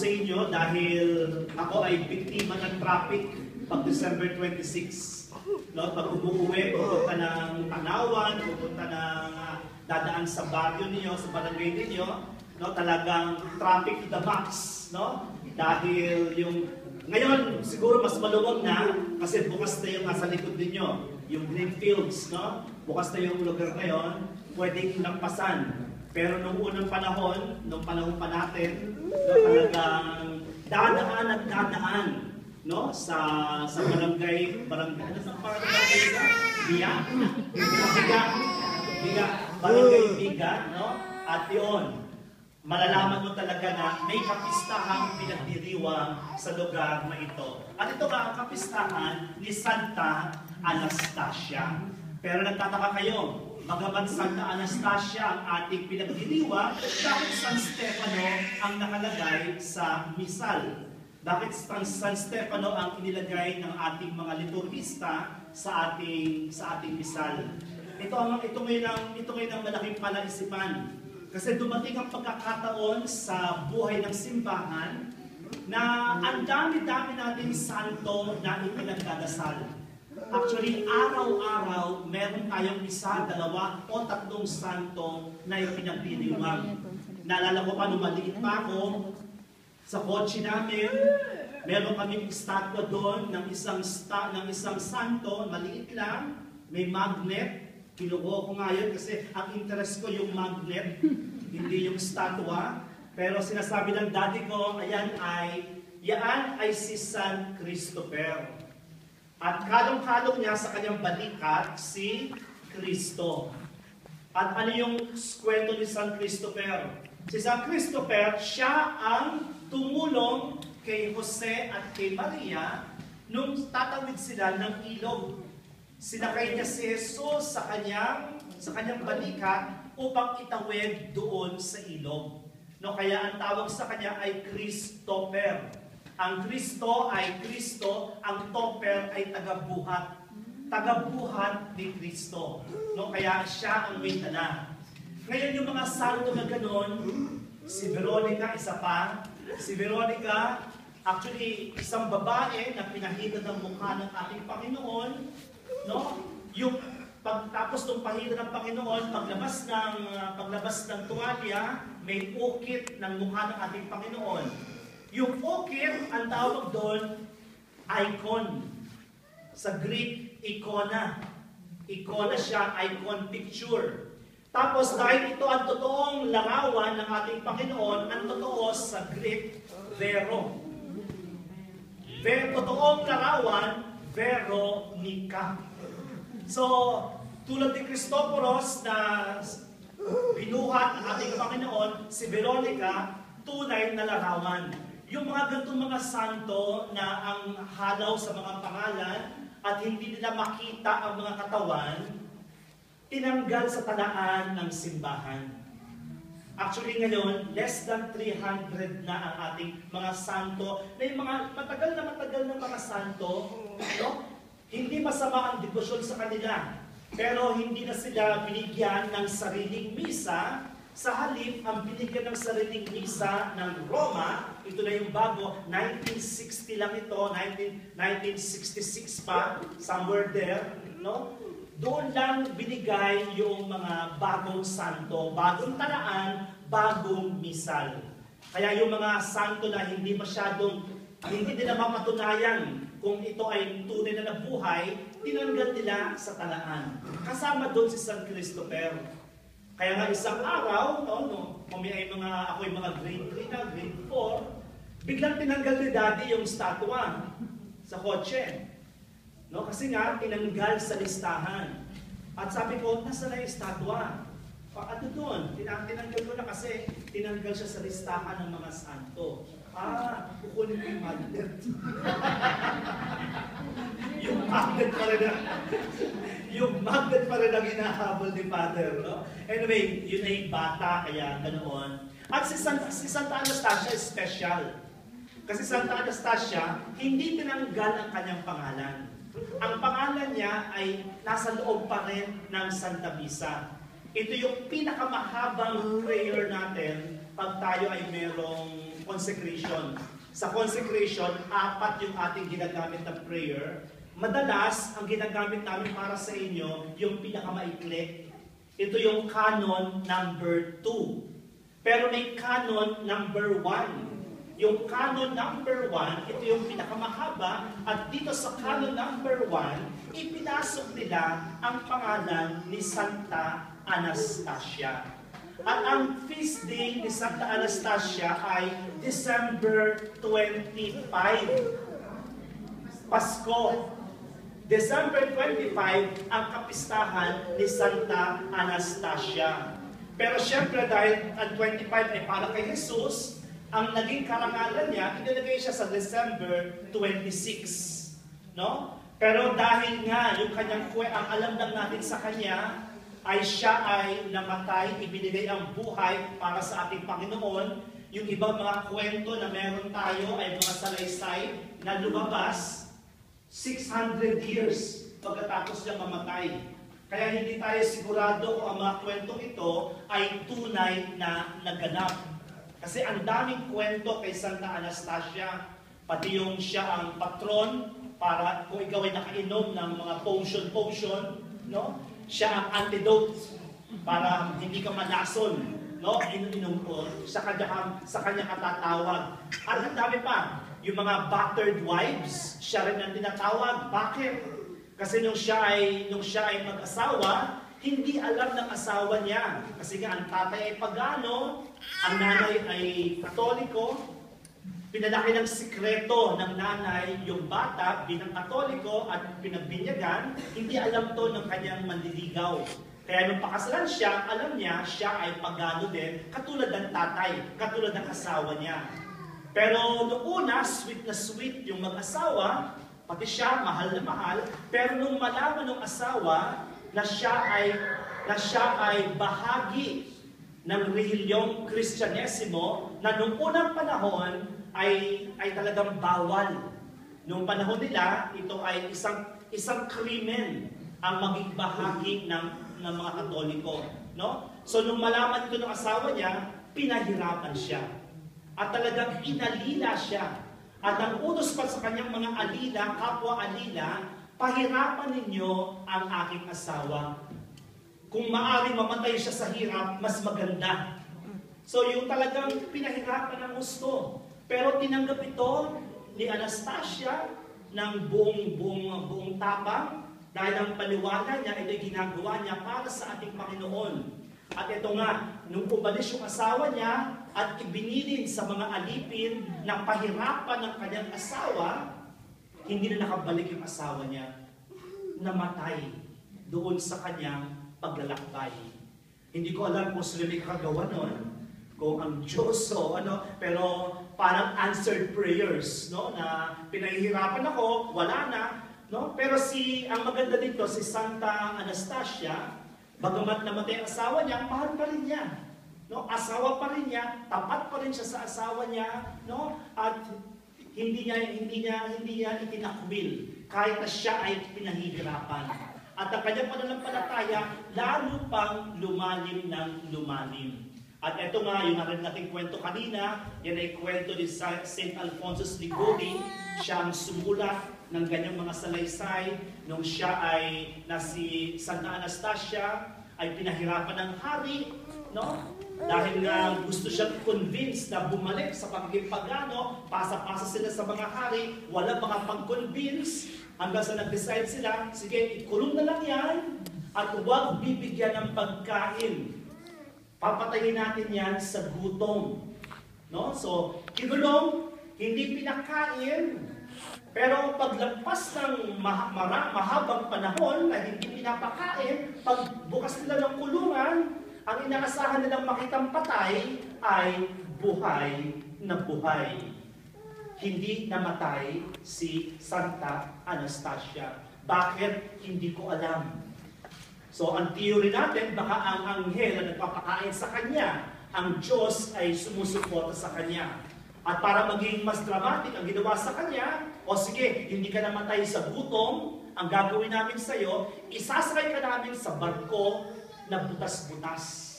sa inyo dahil ako ay biktima ng traffic pag December 26. No, pag umuwi, pupunta ng Tanawan, pupunta ng dadaan sa baryo niyo, sa barangay ninyo, no, talagang traffic to the max, no? Dahil yung ngayon siguro mas maluwag na kasi bukas na yung nasa likod ninyo, yung green fields, no? Bukas na yung lugar na yon, pwedeng lampasan. Pero nung unang panahon, nung panahon pa natin, no, talagang dadaan at dadaan no? Sa sa barangay barangay ano sa barangay? Biga? Biya biga. Biga. Barangay biga no? At yun malalaman mo talaga na may kapistahang pinagdiriwang sa lugar na ito. At ito nga ang kapistahan ni Santa Anastasia. Pero nagtataka kayo, Bagamat Santa Anastasia ang ating pinagdiriwang, bakit San Stefano ang nakalagay sa misal? Bakit San, San Stefano ang inilagay ng ating mga liturgista sa ating sa ating misal? Ito ang ito ngayon ang ito ngayon ang malaking palaisipan. Kasi dumating ang pagkakataon sa buhay ng simbahan na ang dami-dami nating santo na ipinagdadasal. Actually, araw-araw, meron tayong isa, dalawa, o tatlong santo na ipinagdiriwang. Naalala ko pa nung maliit pa ako, sa kotse namin, meron kaming estatwa doon ng isang, sta, ng isang santo, maliit lang, may magnet. Kinuha ko nga yun kasi ang interest ko yung magnet, hindi yung statwa. Pero sinasabi ng daddy ko, ayan ay, yan ay si San Christopher. At kalong-kalong niya sa kanyang balikat si Kristo. At ano yung kwento ni San Christopher? Si San Christopher, siya ang tumulong kay Jose at kay Maria nung tatawid sila ng ilog. Sinakay niya si Jesus sa kanyang, sa kanyang balikat upang itawid doon sa ilog. No, kaya ang tawag sa kanya ay Christopher. Ang Kristo ay Kristo, ang topper ay tagabuhat. Tagabuhat ni Kristo. No? Kaya siya ang may dala. Ngayon yung mga santo na ganon, si Veronica, isa pa. Si Veronica, actually, isang babae na pinahida ng mukha ng ating Panginoon. No? Yung pagtapos ng pahida ng Panginoon, paglabas ng uh, paglabas ng tuwalya, may ukit ng mukha ng ating Panginoon. Yung okir, ang tawag doon, icon. Sa Greek, ikona. Ikona siya, icon picture. Tapos dahil ito ang totoong larawan ng ating Panginoon, ang totoo sa Greek, vero. Ver, totoong larawan, Veronica. So, tulad ni Cristoporos na binuhat ng ating Panginoon, si Veronica, tunay na larawan. Yung mga gantong mga santo na ang halaw sa mga pangalan at hindi nila makita ang mga katawan, tinanggal sa talaan ng simbahan. Actually ngayon, less than 300 na ang ating mga santo, na yung mga matagal na matagal na mga santo, no? hindi masama ang debosyon sa kanila. Pero hindi na sila binigyan ng sariling misa sa halip, ang binigyan ng sariling misa ng Roma, ito na yung bago, 1960 lang ito, 19, 1966 pa, somewhere there, no? Doon lang binigay yung mga bagong santo, bagong talaan, bagong misal. Kaya yung mga santo na hindi masyadong, hindi nila mapatunayan kung ito ay tunay na nabuhay, tinanggal nila sa talaan. Kasama doon si San Christopher. Kaya nga isang araw, no, no, kung may mga, ako yung mga grade 3 na, grade 4, biglang tinanggal ni daddy yung statwa sa kotse. No, kasi nga, tinanggal sa listahan. At sabi ko, nasa na yung statwa? Ano doon? Tinanggal ko na kasi tinanggal siya sa listahan ng mga santo. Ah, kukunin ko yung magnet. yung magnet pa rin yung magnet pa rin ang hinahabol ni Father. No? Anyway, yun ay bata, kaya ganoon. At si, San, si Santa Anastasia is special. Kasi Santa Anastasia, hindi tinanggal ang kanyang pangalan. Ang pangalan niya ay nasa loob pa rin ng Santa Misa. Ito yung pinakamahabang prayer natin pag tayo ay merong consecration. Sa consecration, apat yung ating ginagamit na prayer. Madalas, ang ginagamit namin para sa inyo, yung pinakamaikli. Ito yung canon number 2. Pero may canon number 1. Yung canon number 1, ito yung pinakamahaba, at dito sa canon number 1, ipinasok nila ang pangalan ni Santa Anastasia. At ang feast day ni Santa Anastasia ay December 25. Pasko. December 25 ang kapistahan ni Santa Anastasia. Pero syempre dahil ang 25 ay para kay Jesus, ang naging karangalan niya, inilagay siya sa December 26. No? Pero dahil nga yung kanyang ang alam lang natin sa kanya ay siya ay namatay, ibinigay ang buhay para sa ating Panginoon. Yung ibang mga kwento na meron tayo ay mga salaysay na lumabas 600 years pagkatapos niya mamatay. Kaya hindi tayo sigurado kung ang mga kwentong ito ay tunay na naganap. Kasi ang daming kwento kay Santa Anastasia, pati yung siya ang patron para kung ikaw ay nakainom ng mga potion-potion, no? Siya ang antidote para hindi ka malason, no? Inom ko sa kanya sa kanya katatawag. At ang dami pa, yung mga battered wives, siya rin ang tinatawag. Bakit? Kasi nung siya ay, nung siya ay mag-asawa, hindi alam ng asawa niya. Kasi nga, ang tatay ay pagano, ang nanay ay katoliko, pinalaki ng sikreto ng nanay yung bata bilang katoliko at pinagbinyagan, hindi alam to ng kanyang manliligaw. Kaya nung pakasalan siya, alam niya, siya ay pagano din, katulad ng tatay, katulad ng asawa niya. Pero noong una, sweet na sweet yung mag-asawa, pati siya mahal na mahal, pero nung malaman ng asawa na siya ay na siya ay bahagi ng rehilyong Kristyanesimo na nung unang panahon ay ay talagang bawal. Noong panahon nila, ito ay isang isang krimen ang maging bahagi ng ng mga Katoliko, no? So nung malaman ito ng asawa niya, pinahirapan siya. At talagang inalila siya. At ang utos pa sa kanyang mga alila, kapwa alila, pahirapan ninyo ang aking asawa. Kung maaaring mamatay siya sa hirap, mas maganda. So yung talagang pinahirapan ng gusto. Pero tinanggap ito ni Anastasia ng buong, buong, buong tapang dahil ang paliwanag niya, ito ginagawa niya para sa ating Panginoon. At ito nga, nung umalis yung asawa niya at ibinilin sa mga alipin na pahirapan ng kanyang asawa, hindi na nakabalik yung asawa niya. Namatay doon sa kanyang paglalakbay. Hindi ko alam kung sila may kagawa nun, kung ang Diyos o ano, pero parang answered prayers, no, na pinahihirapan ako, wala na, no? Pero si, ang maganda dito, si Santa Anastasia, Bagamat namatay ang asawa niya, mahal pa rin niya. No? Asawa pa rin niya, tapat pa rin siya sa asawa niya, no? At hindi niya hindi niya hindi niya itinakwil kahit na siya ay pinahihirapan. At ang kanyang pananampalataya lalo pang lumalim ng lumalim. At ito nga, yung narin nating kwento kanina, yan ay kwento ni St. Alfonso Ligodi. Siya ang sumulat ng ganyang mga salaysay nung siya ay na si Santa Anastasia ay pinahirapan ng hari, no? Dahil nga gusto siyang convince na bumalik sa pagiging pagano, pasa-pasa sila sa mga hari, wala mga pag-convince, hanggang sa nag-decide sila, sige, ikulong na lang yan, at huwag bibigyan ng pagkain. Papatayin natin yan sa gutom. No? So, kinulong, hindi pinakain, pero paglagpas ng ma- mara- mahabang panahon na hindi pinapakain, pagbukas nila ng kulungan, ang inaasahan nilang makitang patay ay buhay na buhay. Hindi namatay si Santa Anastasia. Bakit? Hindi ko alam. So ang theory natin, baka ang anghel na nagpapakain sa kanya, ang Diyos ay sumusuporta sa kanya. At para maging mas dramatic ang ginawa sa kanya, o sige, hindi ka namatay sa gutom, ang gagawin namin sa iyo, isasakay ka namin sa barko na butas-butas.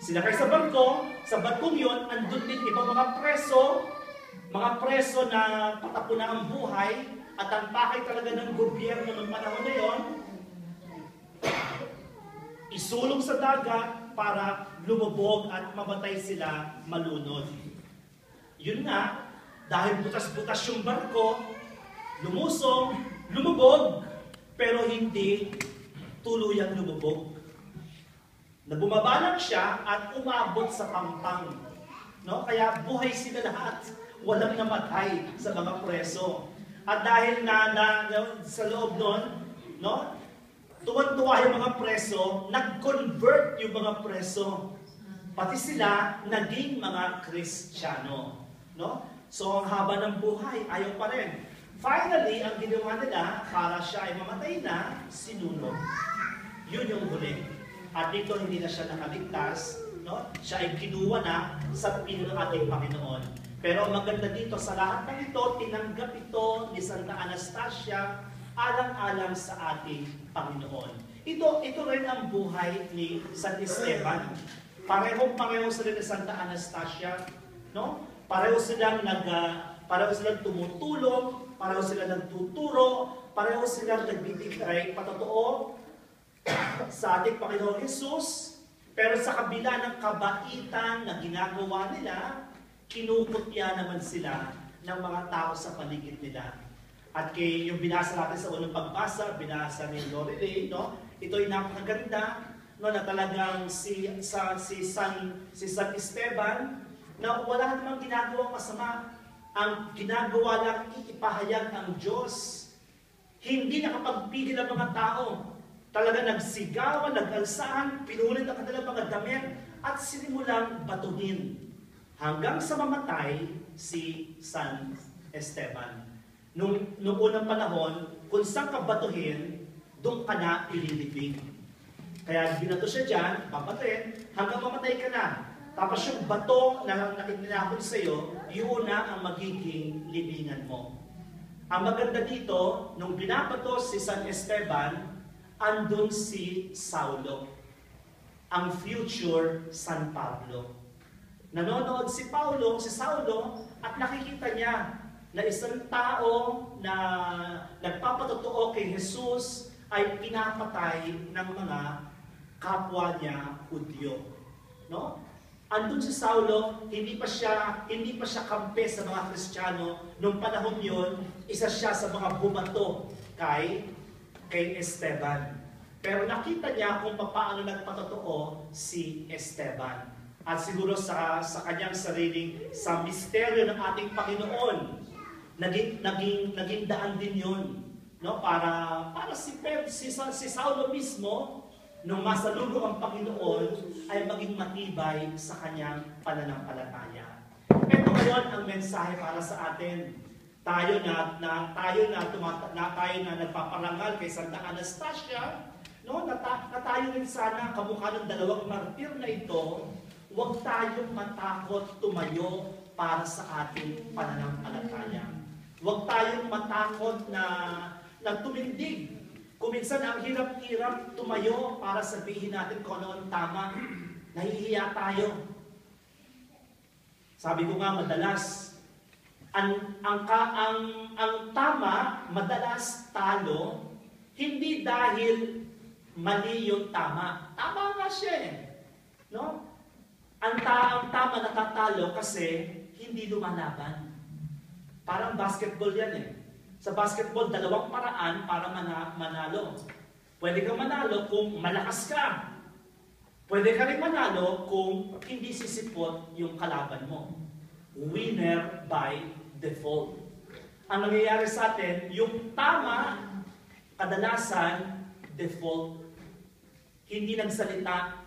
Sinakay sa barko, sa barkong yun, andun din ibang mga preso, mga preso na patapon na ang buhay, at ang pakay talaga ng gobyerno ng panahon na yon, isulong sa dagat para lumubog at mamatay sila malunod. Yun nga, dahil butas-butas yung barko, lumusong, lumubog, pero hindi tuluyang lumubog. Na siya at umabot sa pampang. No? Kaya buhay sila lahat. Walang namatay sa mga preso. At dahil na, na, na sa loob nun, no? tuwan-tuwa yung mga preso, nag-convert yung mga preso. Pati sila naging mga Kristiyano. No? So ang haba ng buhay, ayaw pa rin. Finally, ang ginawa nila, para siya ay mamatay na, sinunog. Yun yung huli. At dito hindi na siya nakaligtas, no? Siya ay kinuha na sa pino ng ating Panginoon. Pero maganda dito, sa lahat ng ito, tinanggap ito ni Santa Anastasia alang-alang sa ating Panginoon. Ito, ito rin ang buhay ni San Esteban. Parehong-pareho sila ni Santa Anastasia, no? Pareho silang nag uh, pareho silang tumutulong, pareho silang nagtuturo, pareho silang nagbibigay patotoo sa ating Panginoon Jesus, pero sa kabila ng kabaitan na ginagawa nila, kinukutya naman sila ng mga tao sa paligid nila. At kay yung binasa natin sa unang pagbasa, binasa ni Lorelei, no? Ito ay napakaganda, no, na talagang si, sa, si, San, si San Esteban, na wala namang ginagawang masama. Ang ginagawa lang iipahayag ang Diyos. Hindi nakapagpigil ang mga tao Talaga nagsigawan, nag-alsahan, pinulit ang kanilang mga damit at sinimulang batuhin. Hanggang sa mamatay si San Esteban. Nung, nung unang panahon, kung saan ka batuhin, doon ka na ililibing. Kaya binato siya dyan, papatayin, hanggang mamatay ka na. Tapos yung bato na nakikinahon sa iyo, yun na ang magiging libingan mo. Ang maganda dito, nung binabato si San Esteban, andun si Saulo, ang future San Pablo. Nanonood si Paulo, si Saulo, at nakikita niya na isang tao na nagpapatotoo kay Jesus ay pinapatay ng mga kapwa niya Hudyo. No? Andun si Saulo, hindi pa siya hindi pa siya kampe sa mga Kristiyano. Nung panahon 'yon, isa siya sa mga bumato kay kay Esteban. Pero nakita niya kung paano nagpatotoo si Esteban. At siguro sa, sa kanyang sariling, sa misteryo ng ating Panginoon, naging, naging, naging daan din yun. No? Para, para si, Pedro, si, si Saulo mismo, nung masalulo ang Panginoon, ay maging matibay sa kanyang pananampalataya. Ito ngayon ang mensahe para sa atin tayo na, na tayo na, tumata, na tayo na nagpaparangal kay Santa Anastasia, no, na, ta, na tayo rin sana kamukha ng dalawang martir na ito, huwag tayong matakot tumayo para sa ating pananampalataya. Huwag tayong matakot na, na tumindig. Kuminsan ang hirap-hirap tumayo para sabihin natin kung ano ang tama. Nahihiya tayo. Sabi ko nga madalas, ang, ang, ang, ang tama, madalas talo, hindi dahil mali yung tama. Tama nga siya eh. No? Ang, ta ang tama natatalo kasi hindi lumalaban. Parang basketball yan eh. Sa basketball, dalawang paraan para mana manalo. Pwede kang manalo kung malakas ka. Pwede ka rin manalo kung hindi sisipot yung kalaban mo. Winner by default. Ang nangyayari sa atin, yung tama, kadalasan, default. Hindi nagsalita,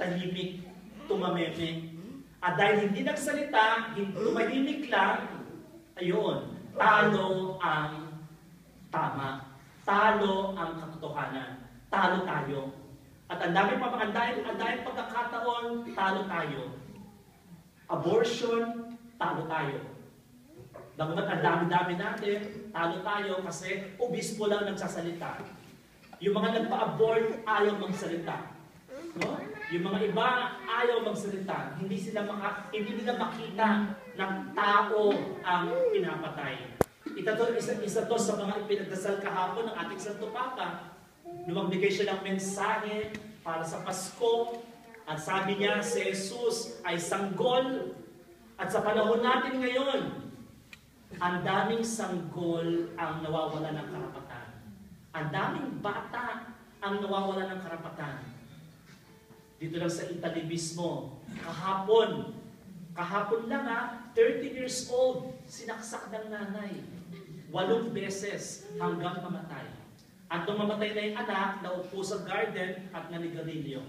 tahimik, tumameme. At dahil hindi nagsalita, hindi tumahimik lang, ayun, talo ang tama. Talo ang katotohanan. Talo tayo. At ang dami pa ang dami, ang dami pagkakataon, talo tayo. Abortion, talo tayo. Bagamat ang dami-dami natin, talo tayo kasi obispo lang nagsasalita. Yung mga nagpa-abort, ayaw magsalita. No? Yung mga iba ayaw magsalita, hindi sila maka, hindi nila makita ng tao ang pinapatay. Ito to, isa, isa to sa mga ipinagdasal kahapon ng ating Santo Papa. Nung siya ng mensahe para sa Pasko, at sabi niya, si Jesus ay sanggol. At sa panahon natin ngayon, ang daming sanggol ang nawawala ng karapatan. Ang daming bata ang nawawala ng karapatan. Dito lang sa Italy mismo, kahapon, kahapon lang ha, 30 years old, sinaksak ng nanay. Walong beses hanggang mamatay. At nung mamatay na yung anak, naupo sa garden at nanigarilyo.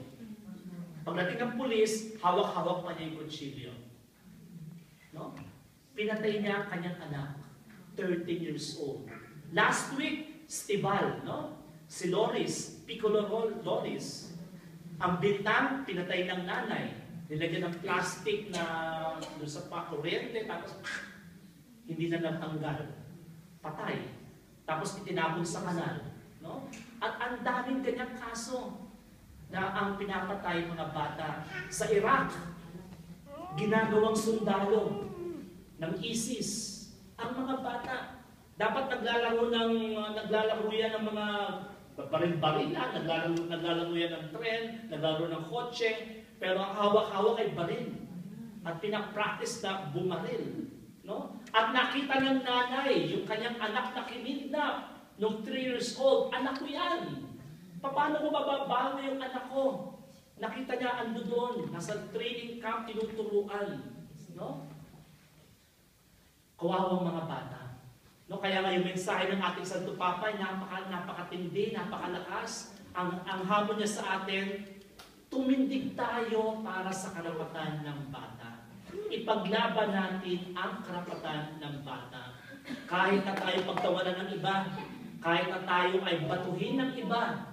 Pagdating ng pulis, hawak-hawak pa niya yung kutsilyo. No? Pinatay niya ang kanyang anak, 13 years old. Last week, Stival, no? Si Loris, Piccolo Loris, ang bintang, pinatay ng nanay. Nilagyan ng plastic na doon sa pakuryente, tapos hindi na natanggal. Patay. Tapos itinapon sa kanal. No? At ang daming ganyang kaso na ang pinapatay mga bata sa Iraq. Ginagawang sundalo ng ISIS ang mga bata. Dapat naglalaro ng naglalaro yan ng mga baril-barilan, naglalaro, naglalaro yan ng tren, naglalaro ng kotse, pero ang hawak-hawak ay baril. At pinapractice na bumaril. No? At nakita ng nanay, yung kanyang anak na kinidnap, nung 3 years old, anak ko yan. Paano ko mababago yung anak ko? Nakita niya ando doon, nasa training camp, tinuturuan. No? Kawawang mga bata. No, kaya nga yung mensahe ng ating Santo Papa napaka, napakatindi, napakalakas. Ang, ang hamon niya sa atin, tumindig tayo para sa karapatan ng bata. Ipaglaban natin ang karapatan ng bata. Kahit na tayo pagtawanan ng iba, kahit na tayo ay batuhin ng iba,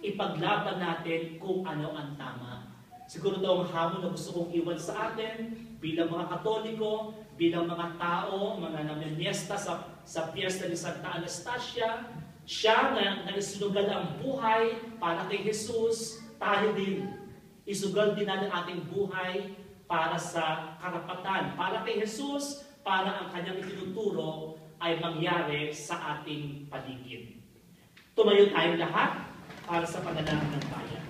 ipaglaban natin kung ano ang tama. Siguro daw ang hamon na gusto kong iwan sa atin bilang mga Katoliko, bilang mga tao, mga namimiesta sa, sa piyesta ni Santa Anastasia, siya na naisugal ang buhay para kay Jesus, tayo din. Isugal din natin ating buhay para sa karapatan. Para kay Jesus, para ang kanyang itinuturo ay mangyari sa ating paligid. Tumayo tayong lahat para sa panalangin ng bayan.